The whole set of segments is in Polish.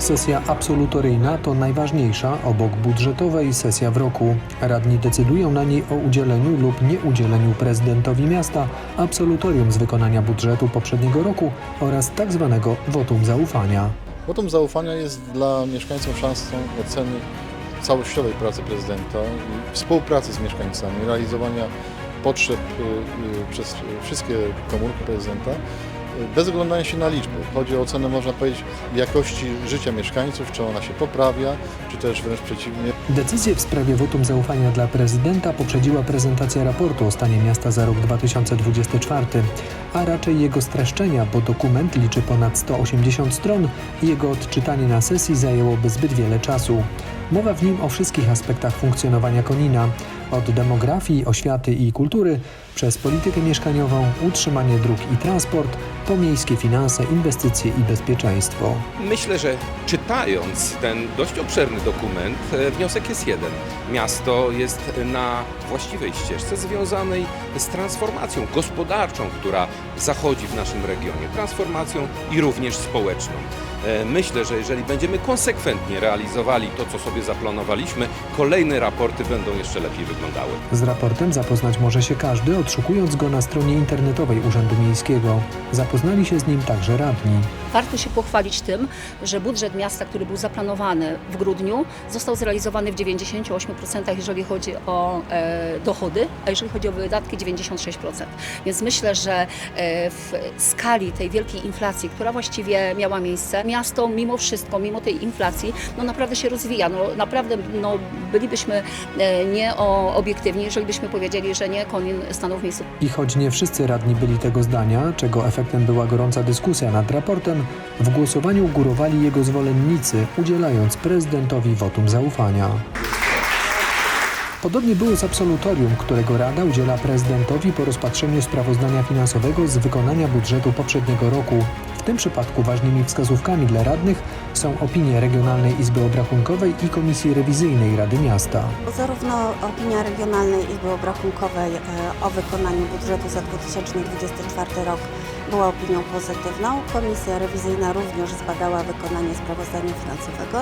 Sesja absolutoryjna to najważniejsza obok budżetowej sesja w roku. Radni decydują na niej o udzieleniu lub nieudzieleniu prezydentowi miasta absolutorium z wykonania budżetu poprzedniego roku oraz tak zwanego wotum zaufania. Wotum zaufania jest dla mieszkańców szansą oceny całościowej pracy prezydenta i współpracy z mieszkańcami, realizowania potrzeb y, y, przez wszystkie komórki prezydenta, bez oglądania się na liczby. Chodzi o ocenę, można powiedzieć, jakości życia mieszkańców, czy ona się poprawia, czy też wręcz przeciwnie, Decyzję w sprawie wotum zaufania dla prezydenta poprzedziła prezentacja raportu o stanie miasta za rok 2024, a raczej jego streszczenia, bo dokument liczy ponad 180 stron i jego odczytanie na sesji zajęłoby zbyt wiele czasu. Mowa w nim o wszystkich aspektach funkcjonowania Konina, od demografii, oświaty i kultury, przez politykę mieszkaniową, utrzymanie dróg i transport, po miejskie finanse, inwestycje i bezpieczeństwo. Myślę, że czytając ten dość obszerny dokument, e, wniosek jest jeden. Miasto jest na właściwej ścieżce związanej z transformacją gospodarczą, która zachodzi w naszym regionie, transformacją i również społeczną. E, Myślę, że jeżeli będziemy konsekwentnie realizowali to, co sobie zaplanowaliśmy, kolejne raporty będą jeszcze lepiej wyglądały. Z raportem zapoznać może się każdy, odszukując go na stronie internetowej Urzędu Miejskiego. Zapoznali się z nim także radni. Warto się pochwalić tym, że budżet miasta, który był zaplanowany w grudniu, został zrealizowany w 98%, jeżeli chodzi o e, dochody, a jeżeli chodzi o wydatki 96%. Więc myślę, że e, w skali tej wielkiej inflacji, która właściwie miała miejsce, miasto mimo wszystko, mimo tej inflacji, no naprawdę się rozwija. No, naprawdę no, bylibyśmy e, nie o, obiektywni, jeżeli byśmy powiedzieli, że nie Konin stanął w miejscu I choć nie wszyscy radni byli tego zdania, czego efektem była gorąca dyskusja nad raportem, w głosowaniu górowali jego zwolennicy, udzielając prezydentowi wotum zaufania. Podobnie było z absolutorium, którego Rada udziela prezydentowi po rozpatrzeniu sprawozdania finansowego z wykonania budżetu poprzedniego roku. W tym przypadku ważnymi wskazówkami dla radnych są opinie Regionalnej Izby Obrachunkowej i Komisji Rewizyjnej Rady Miasta. Zarówno opinia Regionalnej Izby Obrachunkowej e, o wykonaniu budżetu za 2024 rok była opinią pozytywną. Komisja rewizyjna również zbadała wykonanie sprawozdania finansowego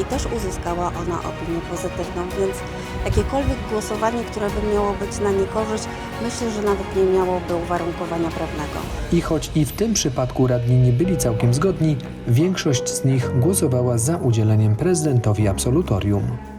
i też uzyskała ona opinię pozytywną, więc jakiekolwiek głosowanie, które by miało być na niekorzyść, myślę, że nawet nie miałoby uwarunkowania prawnego. I choć i w tym przypadku radni nie byli całkiem zgodni, większość z nich głosowała za udzieleniem prezydentowi absolutorium.